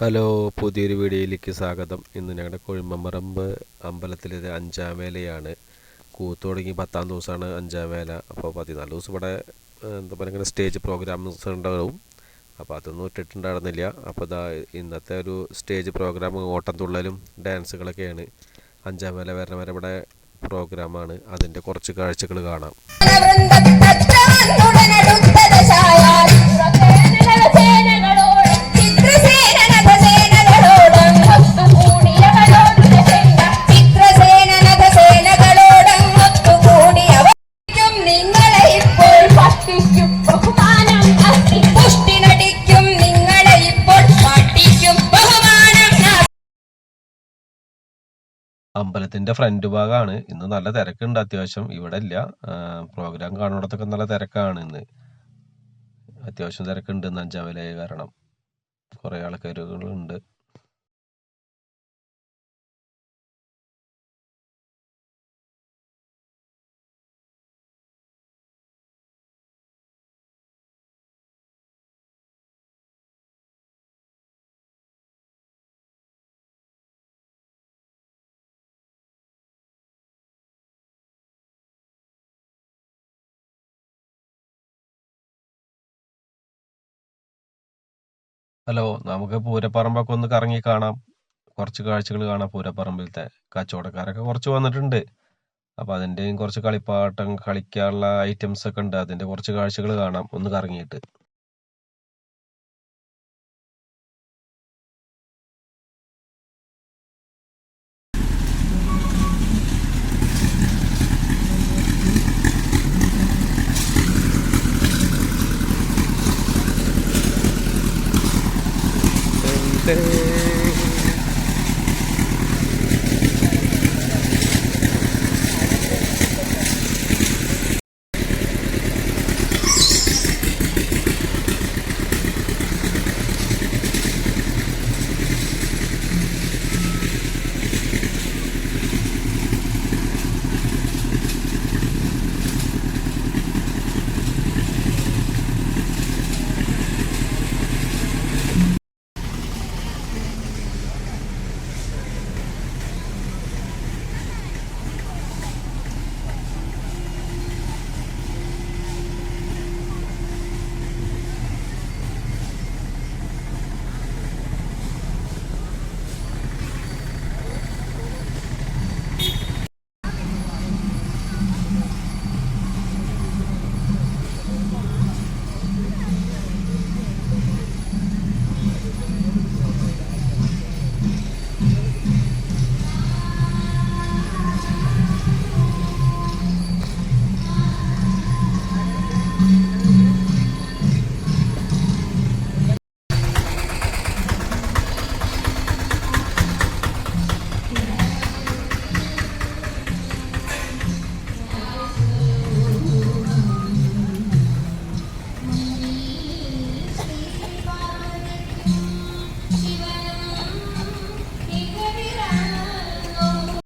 Hello പുതിയൊരു വീഡിയോയിലേക്ക് സ്വാഗതം. ഇന്ന് ഞങ്ങളുടെ കൊഴുമ്പമ്പറമ്പ് അമ്പലത്തിലെ അഞ്ചാം വേലയാണ്. കൂത്ത് തുടങ്ങി പത്താം ദിവസമാണ് അഞ്ചാം വേല. അപ്പോൾ പതിനാല് ദിവസം ഇവിടെ എന്താ പറയുക സ്റ്റേജ് പ്രോഗ്രാംസ് ഉണ്ടാവും. അപ്പോൾ അതൊന്നും ഇട്ടിട്ടുണ്ടായിരുന്നില്ല. അപ്പോൾ ഇതാ ഇന്നത്തെ ഒരു സ്റ്റേജ് പ്രോഗ്രാം ഓട്ടം തുള്ളലും ഡാൻസുകളൊക്കെയാണ്. അഞ്ചാം വേല വരണ വരെ ഇവിടെ പ്രോഗ്രാമാണ്. അതിന്റെ കുറച്ച് കാഴ്ചകൾ കാണാം. അമ്പലത്തിന്റെ ഫ്രണ്ട് ഭാഗമാണ് ഇന്ന് നല്ല തിരക്കുണ്ട് അത്യാവശ്യം. ഇവിടെ ഇല്ല. പ്രോഗ്രാം കാണുന്നിടത്തൊക്കെ നല്ല തിരക്കാണ് ഇന്ന്. അത്യാവശ്യം തിരക്കുണ്ട് ഇന്ന് അഞ്ചാം വിലയായ കാരണം. കുറേ ആൾക്കാരുകളുണ്ട്. ഹലോ നമുക്ക് പൂരപ്പറമ്പൊക്കെ ഒന്ന് കറങ്ങി കാണാം. കുറച്ച് കാഴ്ചകൾ കാണാം പൂരപ്പറമ്പിലത്തെ കച്ചവടക്കാരൊക്കെ കുറച്ച് വന്നിട്ടുണ്ട്. അപ്പൊ അതിന്റെയും കുറച്ച് കളിപ്പാട്ടം കളിക്കാനുള്ള ഐറ്റംസ് ഒക്കെ ഉണ്ട്. അതിന്റെ കുറച്ച് കാഴ്ചകൾ കാണാം ഒന്ന് കറങ്ങിയിട്ട്. day.